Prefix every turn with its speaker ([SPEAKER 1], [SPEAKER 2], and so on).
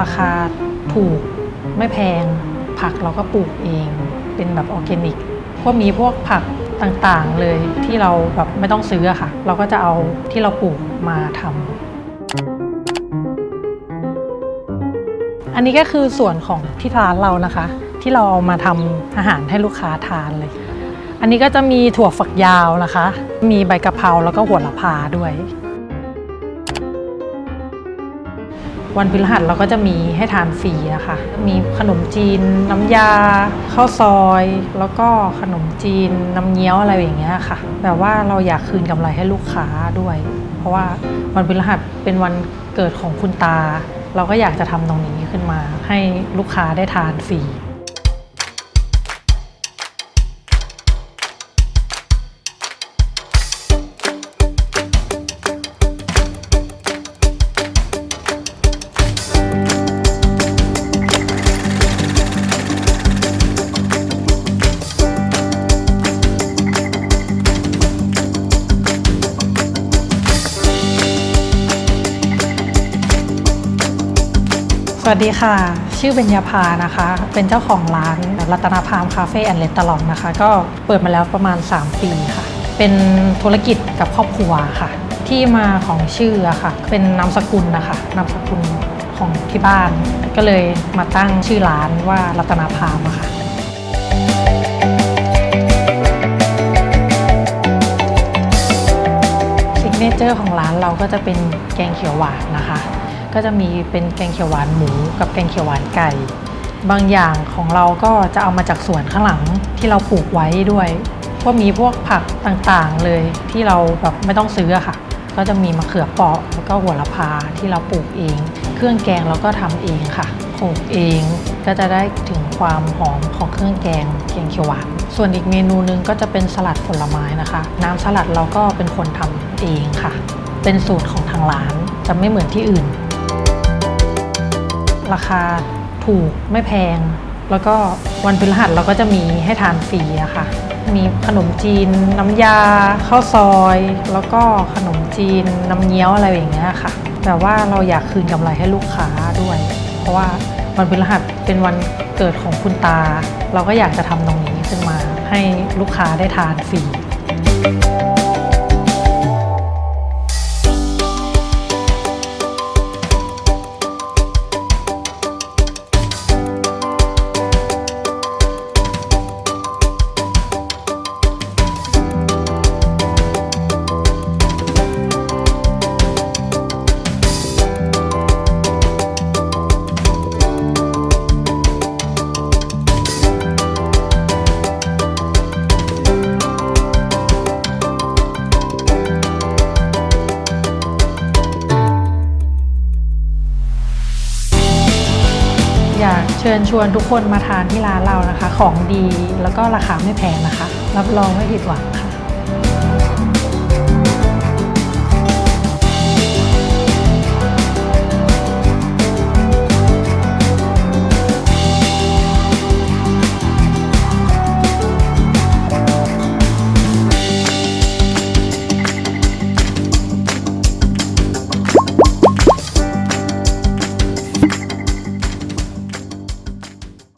[SPEAKER 1] ราคาถูกไม่แพง ผักเราก็ปลูกเองเป็นแบบออร์แกนิกก็มีพวกผักต่างๆเลยที่เราแบบไม่ต้องซื้อค่ะ เราก็จะเอาที่เราปลูกมาทำอันนี้ก็คือส่วนของที่ร้านเรานะคะ ที่เราเอามาทำอาหารให้ลูกค้าทานเลย อันนี้ก็จะมีถั่วฝักยาวนะคะ มีใบกะเพราแล้วก็หัวละพาด้วย วันพฤหัสเราก็จะมีให้ทานฟรีนะคะ มีขนมจีน น้ำยาข้าวซอย แล้วก็ขนมจีนน้ำเงี้ยวอะไรอย่างเงี้ยค่ะ แบบว่าเราอยากคืนกำไรให้ลูกค้าด้วย เพราะว่าวันพฤหัสเป็นวันเกิดของคุณตา เราก็อยากจะทำตรงนี้ขึ้นมา ให้ลูกค้าได้ทานฟรี วัสดีค่ะ ชื่อเบญญาภานะคะ เป็นเจ้าของร้านรัตนาพามคาเฟ่แอนด์เลตตลองนะคะ ก็เปิดมาแล้วประมาณ 3 ปีค่ะ เป็นธุรกิจกับครอบครัวค่ะ ที่มาของชื่ออะค่ะ เป็นนามสกุลนะคะนามสกุลของที่บ้าน ก็เลยมาตั้งชื่อร้านว่ารัตนาพามะค่ะซิกเนเจอร์ของร้านเราก็จะเป็นแกงเขียวหวานนะคะ ก็จะมีเป็นแกงเขียวหวานหมูกับแกงเขียวหวานไก่ บางอย่างของเราก็จะเอามาจากสวนข้างหลังที่เราปลูกไว้ด้วยก็มีพวกผักต่างๆเลยที่เราแบบไม่ต้องซื้อค่ะ ก็จะมีมะเขือเปราะแล้วก็หัวละพาที่เราปลูกเอง เครื่องแกงเราก็ทำเองค่ะโขกเองก็จะได้ถึงความหอมของเครื่องแกงแกงเขียวหวาน ส่วนอีกเมนูหนึงก็จะเป็นสลัดผลไม้นะคะ น้ำสลัดเราก็เป็นคนทำเองค่ะ เป็นสูตรของทางร้านจะไม่เหมือนที่อื่น ราคาถูกไม่แพง แล้วก็วันพฤหัสเราก็จะมีให้ทานฟรีอะค่ะ มีขนมจีนน้ำยาข้าวซอย แล้วก็ขนมจีนน้ำเงี้ยวอะไรอย่างเงี้ยค่ะแบบว่าเราอยากคืนกำไรให้ลูกค้าด้วย เพราะว่าวันพฤหัสเป็นวันเกิดของคุณตา เราก็อยากจะทำตรงนี้ขึ้นมาให้ลูกค้าได้ทานฟรี ชิญชวนทุกคนมาทานที่ร้านเรานะคะ ของดีแล้วก็ราคาไม่แพงนะคะ รับรองไม่ผิดหวังค่ะ